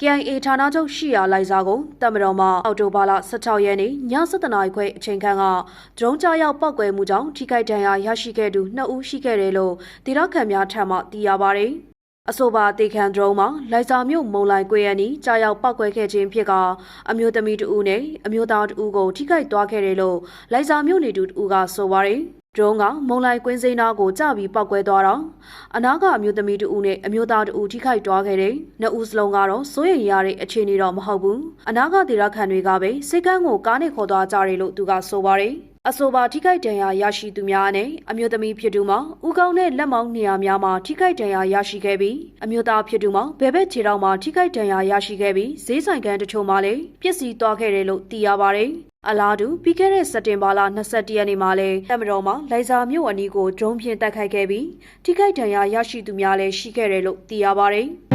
KIA ဌာနချုပ်ရှိရာလိုက်စားကိုတပ်မတော်မှအော်တိုဘာလ16ရက်နေ့ည7:00နာရီခွဲအချိန်ခန့်ကဒရုန်းကြားရောက်ပောက်ကွဲမှုကြောင့်ထိခိုက်ဒဏ်ရာရရှိခဲ့သူ2ဦးရှိခဲ့တယ်လို့ဒေသခံများထံမှသိရပါတယ်။အဆိုပါတေခံဒရုန်းမှာလိုက်စာမြို့မုံလိုက်ကွေရနီကြားရောက်ပောက်ကွဲခဲ့ခြင်းဖြစ်ကအမျိုးသမီးတဦးနဲ့အမျိုးသားတဦးကိုထိခိုက်သွားခဲ့တယ်လို့လိုက်စာမြို့နေသူတဦးကဆိုပါတယ်။ ဒရုန်းကမုံလိုက်ကွင်းစိမ်းနာကိုကြပြီးပောက်ကွဲသွားတော့အနာကအမျိုးသမီးတဦးနဲ့အမျိုးသားတဦးထိခိုက်သွားခဲ့တယ်။နှစ်ဦးစလုံးကတော့စိုးရိမ်ရတဲ့အခြေအနေတော့မဟုတ်ဘူး။အနာကဒေရခန်တွေကပဲစိတ်ကန်းကိုကားနဲ့ခေါ်သွားကြတယ်လို့သူကဆိုပါတယ်။ အဆိုပါထိခိုက်ဒဏ်ရာရရှိသူများနဲ့အမျိုးသမီးဖြစ်သူမှာဥကောင်းတဲ့လက်မောင်းနေရာများမှာထိခိုက်ဒဏ်ရာရရှိခဲ့ပြီးအမျိုးသားဖြစ်သူမှာဘဲဘက်ခြေထောက်မှာထိခိုက်ဒဏ်ရာရရှိခဲ့ပြီးဈေးဆိုင်ကန်တချို့မှာလည်းပျက်စီးသွားခဲ့တယ်လို့သိရပါတယ်။အလားတူပြီးခဲ့တဲ့စက်တင်ဘာလ22ရက်နေ့မှာလဲတပ်မတော်မှလိုက်စာမြို့အနီးကိုဒရုန်းဖြင့်တိုက်ခိုက်ခဲ့ပြီးထိခိုက်ဒဏ်ရာရရှိသူများလည်းရှိခဲ့တယ်လို့သိရပါတယ်။